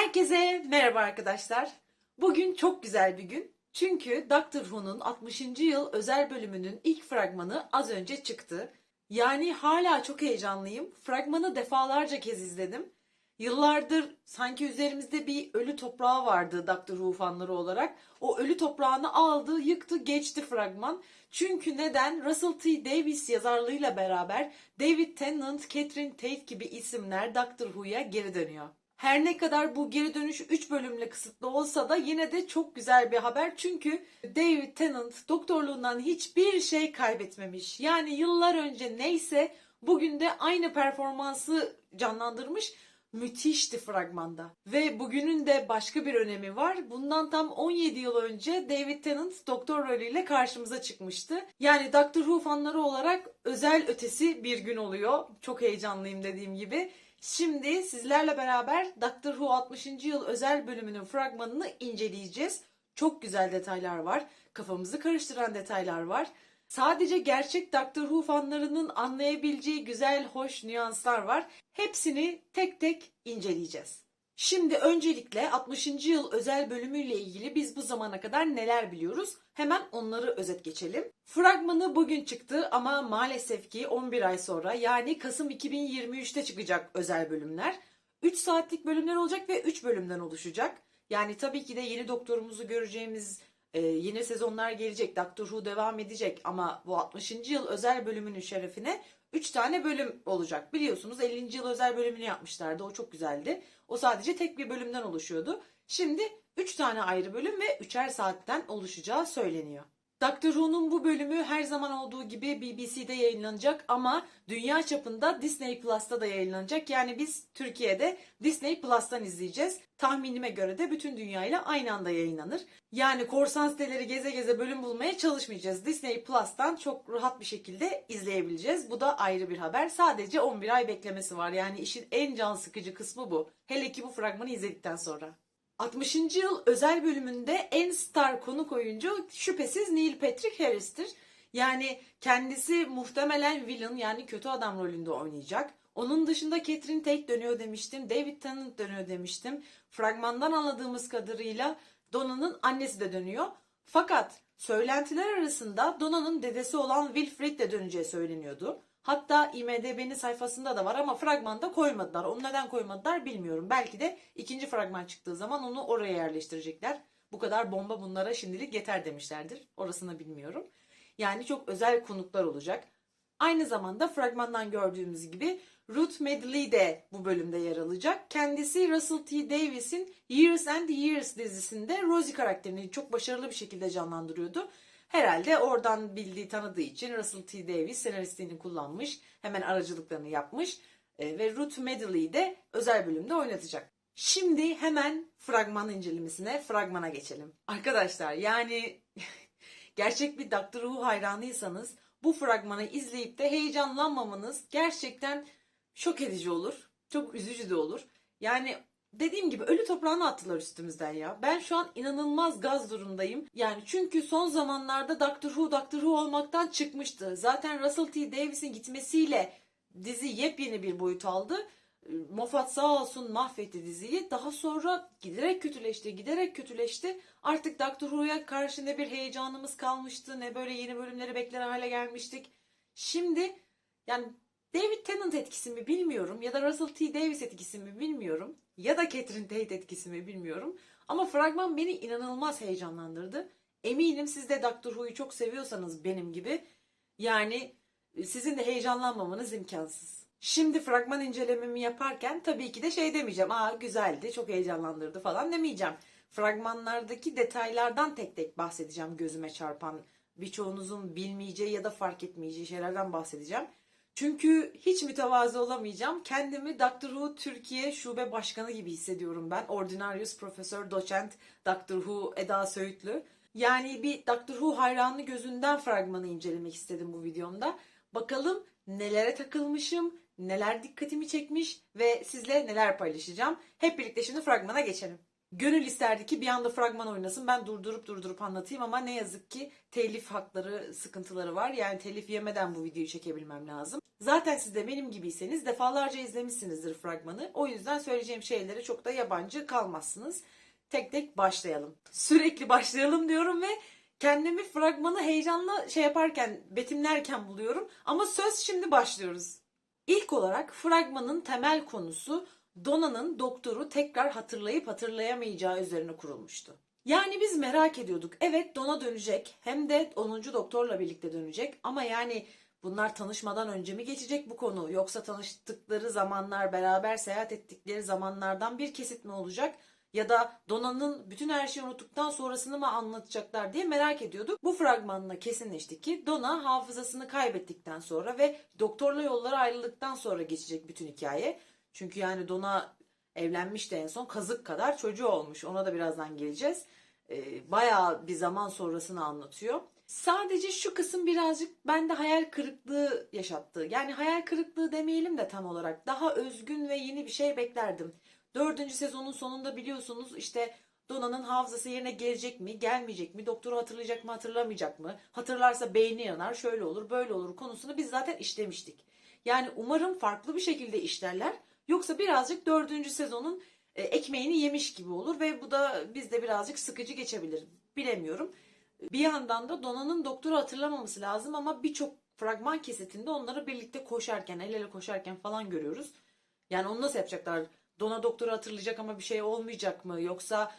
Herkese merhaba arkadaşlar. Bugün çok güzel bir gün. Çünkü Doctor Who'nun 60. yıl özel bölümünün ilk fragmanı az önce çıktı. Yani hala çok heyecanlıyım. Fragmanı defalarca kez izledim. Yıllardır sanki üzerimizde bir ölü toprağı vardı Doctor Who fanları olarak. O ölü toprağını aldı, yıktı, geçti fragman. Çünkü neden? Russell T. Davies yazarlığıyla beraber David Tennant, Catherine Tate gibi isimler Doctor Who'ya geri dönüyor. Her ne kadar bu geri dönüş 3 bölümle kısıtlı olsa da yine de çok güzel bir haber. Çünkü David Tennant doktorluğundan hiçbir şey kaybetmemiş. Yani yıllar önce neyse bugün de aynı performansı canlandırmış. Müthişti fragmanda. Ve bugünün de başka bir önemi var. Bundan tam 17 yıl önce David Tennant doktor rolüyle karşımıza çıkmıştı. Yani Doctor Who fanları olarak özel ötesi bir gün oluyor. Çok heyecanlıyım dediğim gibi. Şimdi sizlerle beraber Doctor Who 60. yıl özel bölümünün fragmanını inceleyeceğiz. Çok güzel detaylar var. Kafamızı karıştıran detaylar var. Sadece gerçek Doctor Who fanlarının anlayabileceği güzel, hoş nüanslar var. Hepsini tek tek inceleyeceğiz. Şimdi öncelikle 60. yıl özel bölümüyle ilgili biz bu zamana kadar neler biliyoruz? Hemen onları özet geçelim. Fragmanı bugün çıktı ama maalesef ki 11 ay sonra yani Kasım 2023'te çıkacak özel bölümler. 3 saatlik bölümler olacak ve 3 bölümden oluşacak. Yani tabii ki de yeni doktorumuzu göreceğimiz e, yeni sezonlar gelecek. Doctor Who devam edecek ama bu 60. yıl özel bölümünün şerefine 3 tane bölüm olacak. Biliyorsunuz 50. yıl özel bölümünü yapmışlardı. O çok güzeldi. O sadece tek bir bölümden oluşuyordu. Şimdi 3 tane ayrı bölüm ve 3'er saatten oluşacağı söyleniyor. Doctor Who'nun bu bölümü her zaman olduğu gibi BBC'de yayınlanacak ama dünya çapında Disney Plus'ta da yayınlanacak. Yani biz Türkiye'de Disney Plus'tan izleyeceğiz. Tahminime göre de bütün dünyayla aynı anda yayınlanır. Yani korsan siteleri geze geze bölüm bulmaya çalışmayacağız. Disney Plus'tan çok rahat bir şekilde izleyebileceğiz. Bu da ayrı bir haber. Sadece 11 ay beklemesi var. Yani işin en can sıkıcı kısmı bu. Hele ki bu fragmanı izledikten sonra. 60. yıl özel bölümünde en star konuk oyuncu şüphesiz Neil Patrick Harris'tir. Yani kendisi muhtemelen villain yani kötü adam rolünde oynayacak. Onun dışında Catherine Tate dönüyor demiştim. David Tennant dönüyor demiştim. Fragmandan anladığımız kadarıyla Donna'nın annesi de dönüyor. Fakat söylentiler arasında Donna'nın dedesi olan Wilfred de döneceği söyleniyordu. Hatta IMDB'nin sayfasında da var ama fragmanda koymadılar. Onu neden koymadılar bilmiyorum. Belki de ikinci fragman çıktığı zaman onu oraya yerleştirecekler. Bu kadar bomba bunlara şimdilik yeter demişlerdir. Orasını bilmiyorum. Yani çok özel konuklar olacak. Aynı zamanda fragmandan gördüğümüz gibi Ruth Medley de bu bölümde yer alacak. Kendisi Russell T. Davies'in Years and Years dizisinde Rosie karakterini çok başarılı bir şekilde canlandırıyordu. Herhalde oradan bildiği tanıdığı için Russell T. Davies senaristliğini kullanmış. Hemen aracılıklarını yapmış. E, ve Ruth Medley'i de özel bölümde oynatacak. Şimdi hemen fragman incelemesine, fragmana geçelim. Arkadaşlar yani gerçek bir Doctor Who hayranıysanız bu fragmanı izleyip de heyecanlanmamanız gerçekten şok edici olur. Çok üzücü de olur. Yani dediğim gibi ölü toprağını attılar üstümüzden ya. Ben şu an inanılmaz gaz durumdayım. Yani çünkü son zamanlarda Doctor Who Doctor Who olmaktan çıkmıştı. Zaten Russell T Davies'in gitmesiyle dizi yepyeni bir boyut aldı. Moffat sağ olsun mahvetti diziyi. Daha sonra giderek kötüleşti, giderek kötüleşti. Artık Doctor Who'ya karşı ne bir heyecanımız kalmıştı, ne böyle yeni bölümleri bekler hale gelmiştik. Şimdi yani David Tennant etkisi mi bilmiyorum ya da Russell T Davies etkisi mi bilmiyorum ya da Catherine Tate etkisi mi bilmiyorum. Ama fragman beni inanılmaz heyecanlandırdı. Eminim siz de Doctor Who'yu çok seviyorsanız benim gibi yani sizin de heyecanlanmamanız imkansız. Şimdi fragman incelememi yaparken tabii ki de şey demeyeceğim. Aa güzeldi, çok heyecanlandırdı falan demeyeceğim. Fragmanlardaki detaylardan tek tek bahsedeceğim gözüme çarpan. Birçoğunuzun bilmeyeceği ya da fark etmeyeceği şeylerden bahsedeceğim. Çünkü hiç mütevazı olamayacağım. Kendimi Doctor Who Türkiye Şube Başkanı gibi hissediyorum ben. Ordinarius Profesör Doçent Doctor Who Eda Söğütlü. Yani bir Doctor Who hayranı gözünden fragmanı incelemek istedim bu videomda. Bakalım nelere takılmışım, neler dikkatimi çekmiş ve sizle neler paylaşacağım. Hep birlikte şimdi fragmana geçelim. Gönül isterdi ki bir anda fragman oynasın ben durdurup durdurup anlatayım ama ne yazık ki telif hakları sıkıntıları var. Yani telif yemeden bu videoyu çekebilmem lazım. Zaten siz de benim gibiyseniz defalarca izlemişsinizdir fragmanı. O yüzden söyleyeceğim şeylere çok da yabancı kalmazsınız. Tek tek başlayalım. Sürekli başlayalım diyorum ve kendimi fragmanı heyecanla şey yaparken, betimlerken buluyorum. Ama söz şimdi başlıyoruz. İlk olarak fragmanın temel konusu Dona'nın doktoru tekrar hatırlayıp hatırlayamayacağı üzerine kurulmuştu. Yani biz merak ediyorduk. Evet Donna dönecek. Hem de 10. doktorla birlikte dönecek. Ama yani bunlar tanışmadan önce mi geçecek bu konu? Yoksa tanıştıkları zamanlar, beraber seyahat ettikleri zamanlardan bir kesit mi olacak? Ya da Dona'nın bütün her şeyi unuttuktan sonrasını mı anlatacaklar diye merak ediyorduk. Bu fragmanla kesinleşti ki Donna hafızasını kaybettikten sonra ve doktorla yolları ayrıldıktan sonra geçecek bütün hikaye. Çünkü yani Donna evlenmişti en son kazık kadar çocuğu olmuş. Ona da birazdan geleceğiz. Ee, bayağı bir zaman sonrasını anlatıyor. Sadece şu kısım birazcık bende hayal kırıklığı yaşattı. Yani hayal kırıklığı demeyelim de tam olarak. Daha özgün ve yeni bir şey beklerdim. Dördüncü sezonun sonunda biliyorsunuz işte Dona'nın hafızası yerine gelecek mi, gelmeyecek mi, doktoru hatırlayacak mı, hatırlamayacak mı, hatırlarsa beyni yanar, şöyle olur, böyle olur konusunu biz zaten işlemiştik. Yani umarım farklı bir şekilde işlerler. Yoksa birazcık dördüncü sezonun e, ekmeğini yemiş gibi olur ve bu da bizde birazcık sıkıcı geçebilir. Bilemiyorum. Bir yandan da Dona'nın doktoru hatırlamaması lazım ama birçok fragman kesitinde onları birlikte koşarken, el ele koşarken falan görüyoruz. Yani onu nasıl yapacaklar? Dona doktoru hatırlayacak ama bir şey olmayacak mı? Yoksa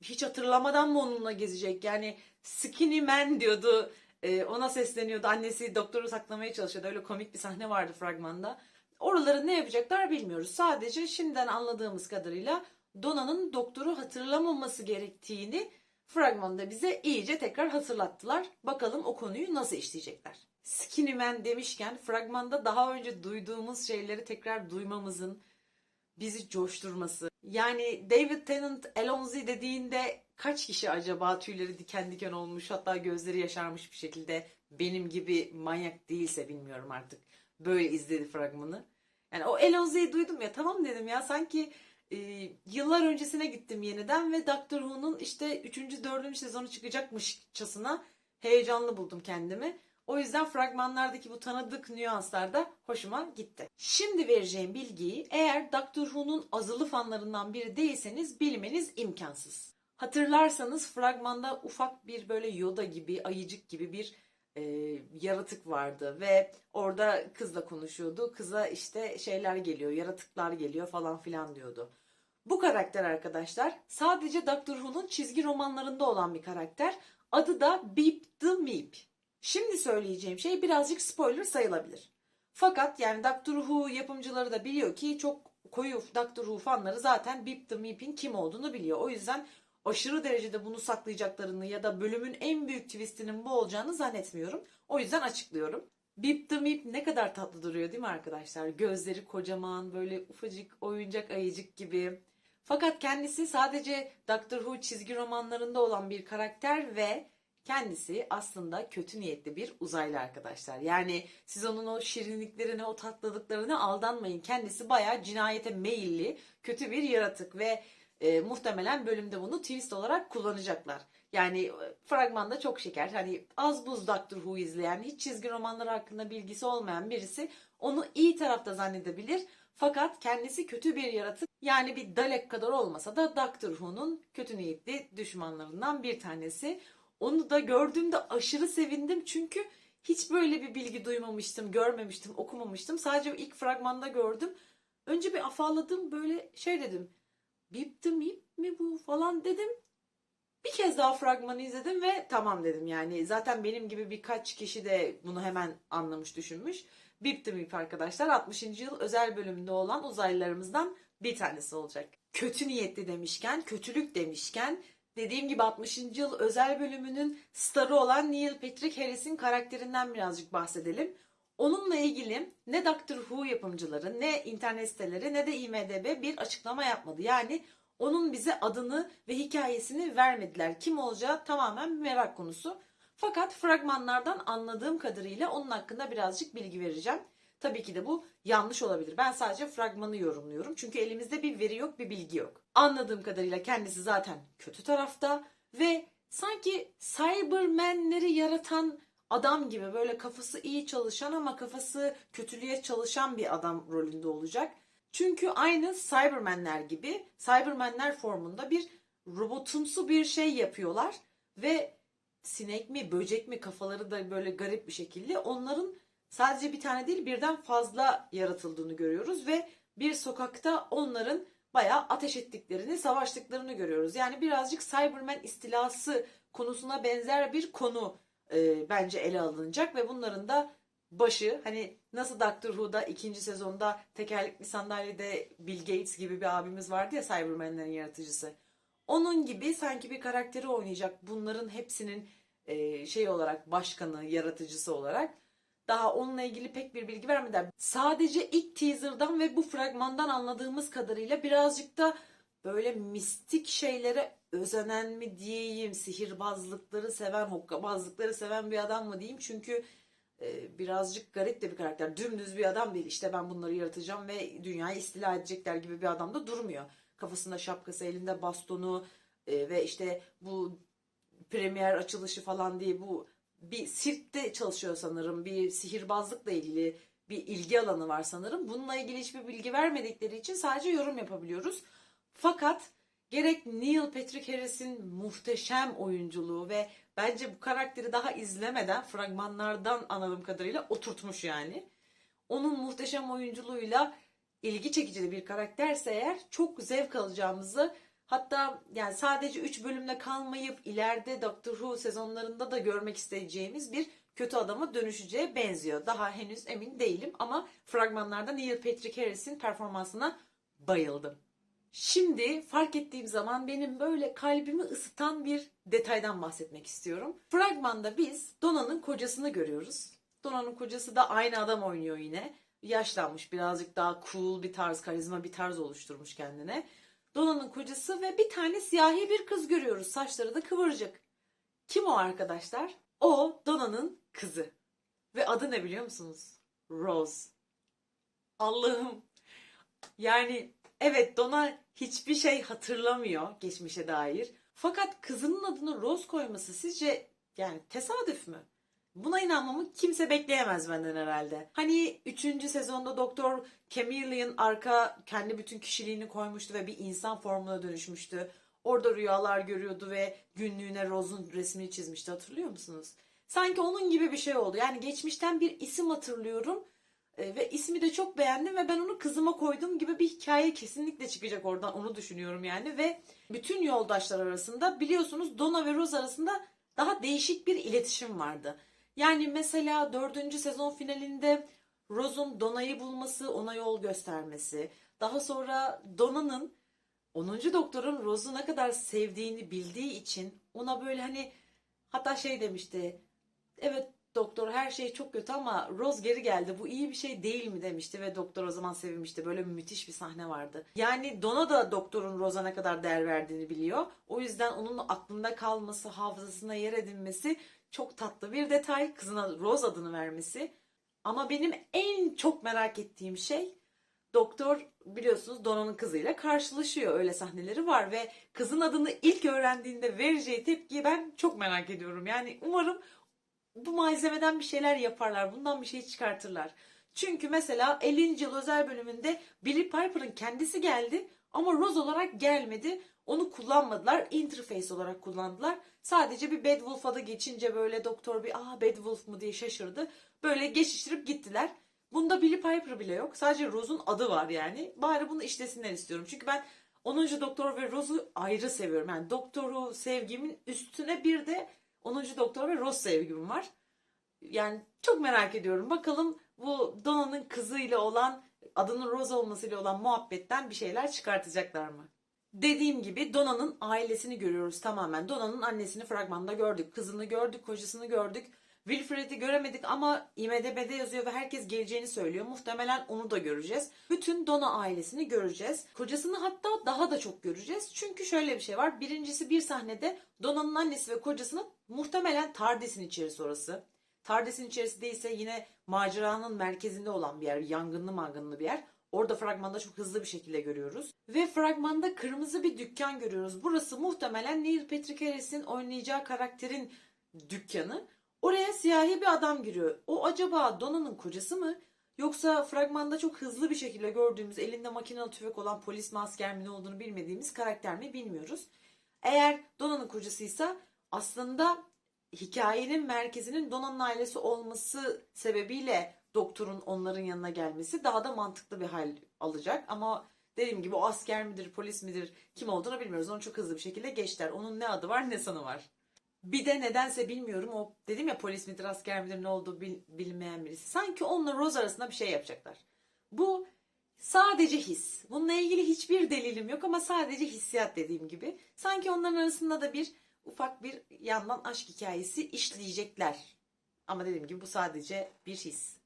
hiç hatırlamadan mı onunla gezecek? Yani skinny man diyordu. Ee, ona sesleniyordu. Annesi doktoru saklamaya çalışıyordu. Öyle komik bir sahne vardı fragmanda. Oraları ne yapacaklar bilmiyoruz. Sadece şimdiden anladığımız kadarıyla Dona'nın doktoru hatırlamaması gerektiğini fragmanda bize iyice tekrar hatırlattılar. Bakalım o konuyu nasıl işleyecekler. Skinny Man demişken fragmanda daha önce duyduğumuz şeyleri tekrar duymamızın bizi coşturması. Yani David Tennant Alonzi dediğinde kaç kişi acaba tüyleri diken diken olmuş hatta gözleri yaşarmış bir şekilde benim gibi manyak değilse bilmiyorum artık. Böyle izledi fragmanı. Yani o Alonzi'yi duydum ya tamam dedim ya sanki e, yıllar öncesine gittim yeniden ve Doctor Who'nun işte 3. 4. sezonu çıkacakmışçasına heyecanlı buldum kendimi. O yüzden fragmanlardaki bu tanıdık nüanslar da hoşuma gitti. Şimdi vereceğim bilgiyi eğer Doctor Who'nun azılı fanlarından biri değilseniz bilmeniz imkansız. Hatırlarsanız fragmanda ufak bir böyle Yoda gibi, ayıcık gibi bir e, yaratık vardı ve orada kızla konuşuyordu. Kıza işte şeyler geliyor, yaratıklar geliyor falan filan diyordu. Bu karakter arkadaşlar sadece Doctor Who'nun çizgi romanlarında olan bir karakter. Adı da Beep the Meep. Şimdi söyleyeceğim şey birazcık spoiler sayılabilir. Fakat yani Doctor Who yapımcıları da biliyor ki çok koyu Doctor Who fanları zaten Beep the Meep'in kim olduğunu biliyor. O yüzden aşırı derecede bunu saklayacaklarını ya da bölümün en büyük twistinin bu olacağını zannetmiyorum. O yüzden açıklıyorum. Beep the Meep ne kadar tatlı duruyor değil mi arkadaşlar? Gözleri kocaman, böyle ufacık oyuncak ayıcık gibi. Fakat kendisi sadece Doctor Who çizgi romanlarında olan bir karakter ve kendisi aslında kötü niyetli bir uzaylı arkadaşlar. Yani siz onun o şirinliklerine, o tatlılıklarına aldanmayın. Kendisi bayağı cinayete meyilli, kötü bir yaratık ve e, muhtemelen bölümde bunu twist olarak kullanacaklar. Yani e, fragmanda çok şeker. Hani az buz Doctor Who izleyen, hiç çizgi romanları hakkında bilgisi olmayan birisi onu iyi tarafta zannedebilir. Fakat kendisi kötü bir yaratık. Yani bir Dalek kadar olmasa da Doctor Who'nun kötü niyetli düşmanlarından bir tanesi. Onu da gördüğümde aşırı sevindim çünkü hiç böyle bir bilgi duymamıştım, görmemiştim, okumamıştım. Sadece ilk fragmanda gördüm. Önce bir afalladım böyle şey dedim. Bip Meep mi bu falan dedim. Bir kez daha fragmanı izledim ve tamam dedim yani. Zaten benim gibi birkaç kişi de bunu hemen anlamış düşünmüş. Bip Meep arkadaşlar 60. yıl özel bölümünde olan uzaylılarımızdan bir tanesi olacak. Kötü niyetli demişken, kötülük demişken dediğim gibi 60. yıl özel bölümünün starı olan Neil Patrick Harris'in karakterinden birazcık bahsedelim. Onunla ilgili ne Doctor Who yapımcıları, ne internet siteleri, ne de IMDB bir açıklama yapmadı. Yani onun bize adını ve hikayesini vermediler. Kim olacağı tamamen bir merak konusu. Fakat fragmanlardan anladığım kadarıyla onun hakkında birazcık bilgi vereceğim. Tabii ki de bu yanlış olabilir. Ben sadece fragmanı yorumluyorum. Çünkü elimizde bir veri yok, bir bilgi yok. Anladığım kadarıyla kendisi zaten kötü tarafta ve sanki Cybermenleri yaratan adam gibi böyle kafası iyi çalışan ama kafası kötülüğe çalışan bir adam rolünde olacak. Çünkü aynı Cybermenler gibi Cybermenler formunda bir robotumsu bir şey yapıyorlar ve sinek mi böcek mi kafaları da böyle garip bir şekilde onların sadece bir tane değil birden fazla yaratıldığını görüyoruz ve bir sokakta onların bayağı ateş ettiklerini, savaştıklarını görüyoruz. Yani birazcık Cyberman istilası konusuna benzer bir konu e, bence ele alınacak ve bunların da başı hani nasıl Doctor Who'da ikinci sezonda tekerlekli sandalyede Bill Gates gibi bir abimiz vardı ya Cybermenlerin yaratıcısı. Onun gibi sanki bir karakteri oynayacak bunların hepsinin e, şey olarak başkanı, yaratıcısı olarak. Daha onunla ilgili pek bir bilgi vermediler. Sadece ilk teaser'dan ve bu fragmandan anladığımız kadarıyla birazcık da böyle mistik şeylere özenen mi diyeyim, sihirbazlıkları seven, hokkabazlıkları seven bir adam mı diyeyim. Çünkü e, birazcık garip de bir karakter. Dümdüz bir adam değil. İşte ben bunları yaratacağım ve dünyayı istila edecekler gibi bir adam da durmuyor. Kafasında şapkası, elinde bastonu e, ve işte bu premier açılışı falan diye bu bir sirkte çalışıyor sanırım. Bir sihirbazlıkla ilgili bir ilgi alanı var sanırım. Bununla ilgili hiçbir bilgi vermedikleri için sadece yorum yapabiliyoruz. Fakat gerek Neil Patrick Harris'in muhteşem oyunculuğu ve bence bu karakteri daha izlemeden fragmanlardan anladığım kadarıyla oturtmuş yani. Onun muhteşem oyunculuğuyla ilgi çekici bir karakterse eğer çok zevk alacağımızı hatta yani sadece 3 bölümle kalmayıp ileride Doctor Who sezonlarında da görmek isteyeceğimiz bir kötü adama dönüşeceğe benziyor. Daha henüz emin değilim ama fragmanlarda Neil Patrick Harris'in performansına bayıldım. Şimdi fark ettiğim zaman benim böyle kalbimi ısıtan bir detaydan bahsetmek istiyorum. Fragmanda biz Dona'nın kocasını görüyoruz. Dona'nın kocası da aynı adam oynuyor yine. Yaşlanmış birazcık daha cool bir tarz, karizma bir tarz oluşturmuş kendine. Dona'nın kocası ve bir tane siyahi bir kız görüyoruz. Saçları da kıvırcık. Kim o arkadaşlar? O Dona'nın kızı. Ve adı ne biliyor musunuz? Rose. Allah'ım. Yani evet Donna hiçbir şey hatırlamıyor geçmişe dair. Fakat kızının adını Rose koyması sizce yani tesadüf mü? Buna inanmamı kimse bekleyemez benden herhalde. Hani 3. sezonda Doktor Chameleon arka kendi bütün kişiliğini koymuştu ve bir insan formuna dönüşmüştü. Orada rüyalar görüyordu ve günlüğüne Rose'un resmini çizmişti hatırlıyor musunuz? Sanki onun gibi bir şey oldu. Yani geçmişten bir isim hatırlıyorum ve ismi de çok beğendim ve ben onu kızıma koydum gibi bir hikaye kesinlikle çıkacak oradan onu düşünüyorum yani ve bütün yoldaşlar arasında biliyorsunuz Donna ve Rose arasında daha değişik bir iletişim vardı. Yani mesela dördüncü sezon finalinde Rose'un Donna'yı bulması, ona yol göstermesi. Daha sonra Donna'nın 10. doktorun Rose'u ne kadar sevdiğini bildiği için ona böyle hani hatta şey demişti. Evet doktor her şey çok kötü ama Rose geri geldi. Bu iyi bir şey değil mi demişti ve doktor o zaman sevinmişti. Böyle müthiş bir sahne vardı. Yani Donna da doktorun Rose'a ne kadar değer verdiğini biliyor. O yüzden onun aklında kalması, hafızasına yer edinmesi çok tatlı bir detay. Kızına Rose adını vermesi. Ama benim en çok merak ettiğim şey doktor biliyorsunuz Donna'nın kızıyla karşılaşıyor. Öyle sahneleri var ve kızın adını ilk öğrendiğinde vereceği tepkiyi ben çok merak ediyorum. Yani umarım bu malzemeden bir şeyler yaparlar. Bundan bir şey çıkartırlar. Çünkü mesela 50. yıl özel bölümünde Billy Piper'ın kendisi geldi ama Rose olarak gelmedi. Onu kullanmadılar. Interface olarak kullandılar. Sadece bir Bedwolf adı geçince böyle doktor bir aa Bedwolf mu diye şaşırdı. Böyle geçiştirip gittiler. Bunda Billy Piper bile yok. Sadece Rose'un adı var yani. Bari bunu işlesinler istiyorum. Çünkü ben 10. Doktor ve Rose'u ayrı seviyorum. Yani Doktor'u sevgimin üstüne bir de 10. Doktor ve Rose sevgim var. Yani çok merak ediyorum. Bakalım bu Donna'nın kızıyla olan adının Rose olmasıyla olan muhabbetten bir şeyler çıkartacaklar mı? Dediğim gibi Donna'nın ailesini görüyoruz tamamen. Donna'nın annesini fragmanda gördük. Kızını gördük, kocasını gördük. Wilfred'i göremedik ama IMDB'de yazıyor ve herkes geleceğini söylüyor. Muhtemelen onu da göreceğiz. Bütün Donna ailesini göreceğiz. Kocasını hatta daha da çok göreceğiz. Çünkü şöyle bir şey var. Birincisi bir sahnede Donna'nın annesi ve kocasını muhtemelen TARDIS'in içerisi orası. TARDIS'in içerisinde ise yine maceranın merkezinde olan bir yer. Yangınlı mangınlı bir yer. Orada fragmanda çok hızlı bir şekilde görüyoruz. Ve fragmanda kırmızı bir dükkan görüyoruz. Burası muhtemelen Neil Patrick Harris'in oynayacağı karakterin dükkanı. Oraya siyahi bir adam giriyor. O acaba Dona'nın kocası mı? Yoksa fragmanda çok hızlı bir şekilde gördüğümüz elinde makinalı tüfek olan polis mi asker mi ne olduğunu bilmediğimiz karakter mi bilmiyoruz. Eğer Dona'nın kocasıysa aslında hikayenin merkezinin Dona'nın ailesi olması sebebiyle doktorun onların yanına gelmesi daha da mantıklı bir hal alacak. Ama dediğim gibi o asker midir, polis midir, kim olduğunu bilmiyoruz. Onu çok hızlı bir şekilde geçtiler. Onun ne adı var ne sanı var. Bir de nedense bilmiyorum o dedim ya polis midir asker midir ne olduğu bil- bilinmeyen birisi. Sanki onunla Rose arasında bir şey yapacaklar. Bu sadece his. Bununla ilgili hiçbir delilim yok ama sadece hissiyat dediğim gibi. Sanki onların arasında da bir ufak bir yandan aşk hikayesi işleyecekler. Ama dediğim gibi bu sadece bir his.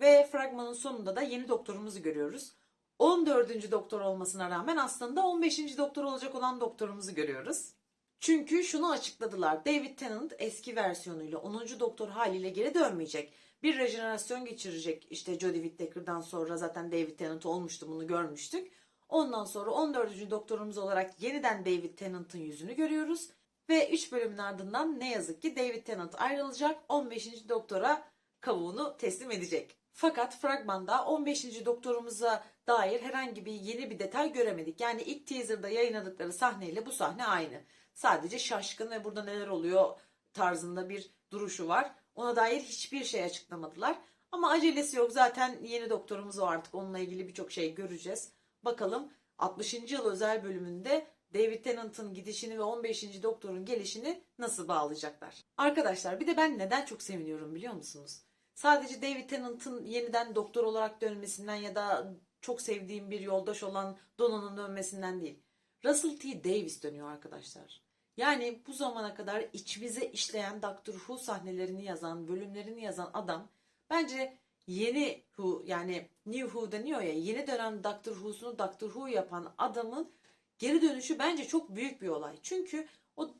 Ve fragmanın sonunda da yeni doktorumuzu görüyoruz. 14. doktor olmasına rağmen aslında 15. doktor olacak olan doktorumuzu görüyoruz. Çünkü şunu açıkladılar. David Tennant eski versiyonuyla 10. doktor haliyle geri dönmeyecek. Bir rejenerasyon geçirecek. İşte Jodie Whittaker'dan sonra zaten David Tennant olmuştu bunu görmüştük. Ondan sonra 14. doktorumuz olarak yeniden David Tennant'ın yüzünü görüyoruz. Ve 3 bölümün ardından ne yazık ki David Tennant ayrılacak. 15. doktora kavuğunu teslim edecek. Fakat fragmanda 15. doktorumuza dair herhangi bir yeni bir detay göremedik. Yani ilk teaserda yayınladıkları sahneyle bu sahne aynı. Sadece şaşkın ve burada neler oluyor tarzında bir duruşu var. Ona dair hiçbir şey açıklamadılar. Ama acelesi yok. Zaten yeni doktorumuz o artık. Onunla ilgili birçok şey göreceğiz. Bakalım 60. yıl özel bölümünde David Tennant'ın gidişini ve 15. doktorun gelişini nasıl bağlayacaklar? Arkadaşlar bir de ben neden çok seviniyorum biliyor musunuz? Sadece David Tennant'ın yeniden doktor olarak dönmesinden ya da çok sevdiğim bir yoldaş olan Dona'nın dönmesinden değil. Russell T. Davis dönüyor arkadaşlar. Yani bu zamana kadar içimize işleyen Doctor Who sahnelerini yazan, bölümlerini yazan adam bence yeni Who yani New Who deniyor ya yeni dönem Doctor Who'sunu Doctor Who yapan adamın geri dönüşü bence çok büyük bir olay. Çünkü o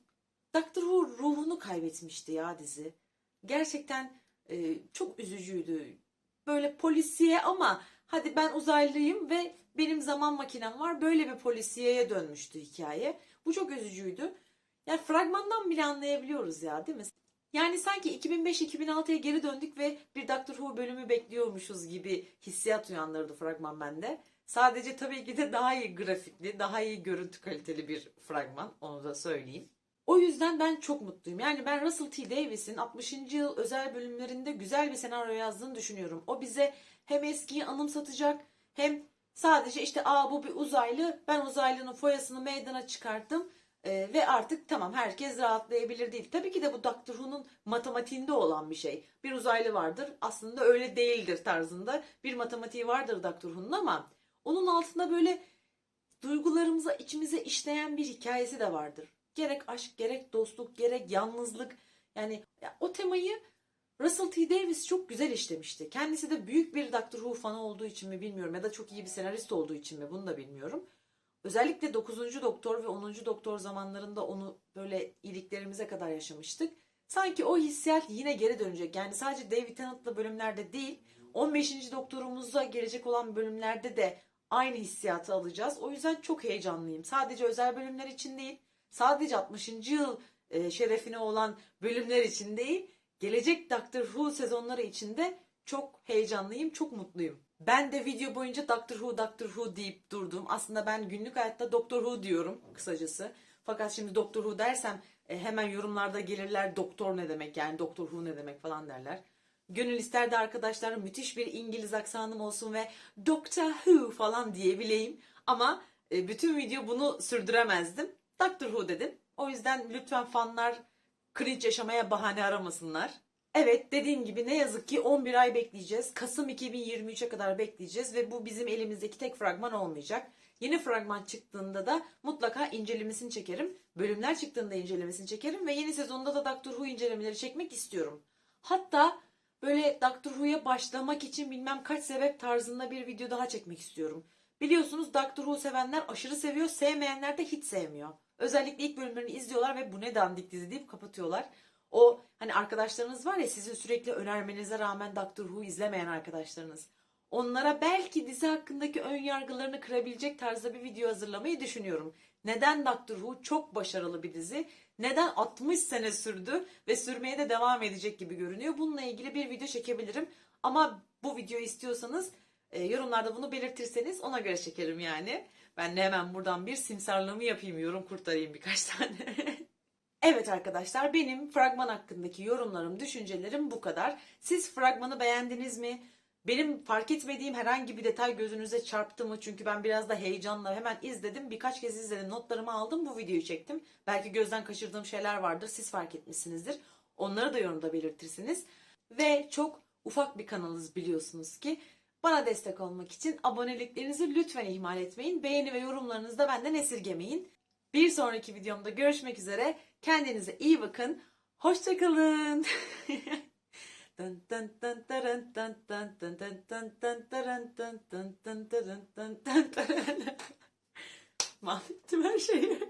Doctor Who ruhunu kaybetmişti ya dizi. Gerçekten e, çok üzücüydü. Böyle polisiye ama hadi ben uzaylıyım ve benim zaman makinem var. Böyle bir polisiyeye dönmüştü hikaye. Bu çok üzücüydü. Yani fragmandan bile anlayabiliyoruz ya değil mi? Yani sanki 2005-2006'ya geri döndük ve bir Doctor Who bölümü bekliyormuşuz gibi hissiyat uyandırdı fragman bende. Sadece tabii ki de daha iyi grafikli, daha iyi görüntü kaliteli bir fragman. Onu da söyleyeyim. O yüzden ben çok mutluyum. Yani ben Russell T. Davis'in 60. yıl özel bölümlerinde güzel bir senaryo yazdığını düşünüyorum. O bize hem eskiyi anımsatacak hem sadece işte aa bu bir uzaylı ben uzaylının foyasını meydana çıkarttım ee, ve artık tamam herkes rahatlayabilir değil. Tabii ki de bu Doctor Who'nun matematiğinde olan bir şey. Bir uzaylı vardır aslında öyle değildir tarzında bir matematiği vardır Doctor Who'nun ama onun altında böyle duygularımıza içimize işleyen bir hikayesi de vardır. Gerek aşk, gerek dostluk, gerek yalnızlık. Yani ya o temayı Russell T. Davis çok güzel işlemişti. Kendisi de büyük bir Doctor Who fanı olduğu için mi bilmiyorum ya da çok iyi bir senarist olduğu için mi bunu da bilmiyorum. Özellikle 9. Doktor ve 10. Doktor zamanlarında onu böyle iliklerimize kadar yaşamıştık. Sanki o hissiyat yine geri dönecek. Yani sadece David Tennant'la bölümlerde değil, 15. Doktorumuzda gelecek olan bölümlerde de aynı hissiyatı alacağız. O yüzden çok heyecanlıyım. Sadece özel bölümler için değil, sadece 60. yıl e, şerefine olan bölümler için değil, gelecek Doctor Who sezonları için de çok heyecanlıyım, çok mutluyum. Ben de video boyunca Doctor Who, Doctor Who deyip durdum. Aslında ben günlük hayatta Doctor Who diyorum kısacası. Fakat şimdi Doctor Who dersem e, hemen yorumlarda gelirler doktor ne demek yani Doctor Who ne demek falan derler. Gönül ister de arkadaşlar müthiş bir İngiliz aksanım olsun ve Doctor Who falan diyebileyim. Ama e, bütün video bunu sürdüremezdim. Doctor Who dedim. O yüzden lütfen fanlar cringe yaşamaya bahane aramasınlar. Evet dediğim gibi ne yazık ki 11 ay bekleyeceğiz. Kasım 2023'e kadar bekleyeceğiz ve bu bizim elimizdeki tek fragman olmayacak. Yeni fragman çıktığında da mutlaka incelemesini çekerim. Bölümler çıktığında incelemesini çekerim ve yeni sezonda da Doctor Who incelemeleri çekmek istiyorum. Hatta böyle Doctor Who'ya başlamak için bilmem kaç sebep tarzında bir video daha çekmek istiyorum. Biliyorsunuz Doctor Who sevenler aşırı seviyor, sevmeyenler de hiç sevmiyor. Özellikle ilk bölümlerini izliyorlar ve bu ne dandik dizi deyip kapatıyorlar. O hani arkadaşlarınız var ya sizin sürekli önermenize rağmen Doctor Who izlemeyen arkadaşlarınız. Onlara belki dizi hakkındaki ön yargılarını kırabilecek tarzda bir video hazırlamayı düşünüyorum. Neden Doctor Who çok başarılı bir dizi? Neden 60 sene sürdü ve sürmeye de devam edecek gibi görünüyor? Bununla ilgili bir video çekebilirim. Ama bu videoyu istiyorsanız e, yorumlarda bunu belirtirseniz ona göre çekerim yani. Ben de hemen buradan bir simsarlığımı yapayım, yorum kurtarayım birkaç tane. Evet arkadaşlar benim fragman hakkındaki yorumlarım, düşüncelerim bu kadar. Siz fragmanı beğendiniz mi? Benim fark etmediğim herhangi bir detay gözünüze çarptı mı? Çünkü ben biraz da heyecanla hemen izledim. Birkaç kez izledim. Notlarımı aldım. Bu videoyu çektim. Belki gözden kaçırdığım şeyler vardır. Siz fark etmişsinizdir. Onları da yorumda belirtirsiniz. Ve çok ufak bir kanalız biliyorsunuz ki. Bana destek olmak için aboneliklerinizi lütfen ihmal etmeyin. Beğeni ve yorumlarınızı da benden esirgemeyin. Bir sonraki videomda görüşmek üzere. Kendinize iyi bakın. Hoşçakalın. Dın dın dırın. Mahvettim her şeyi.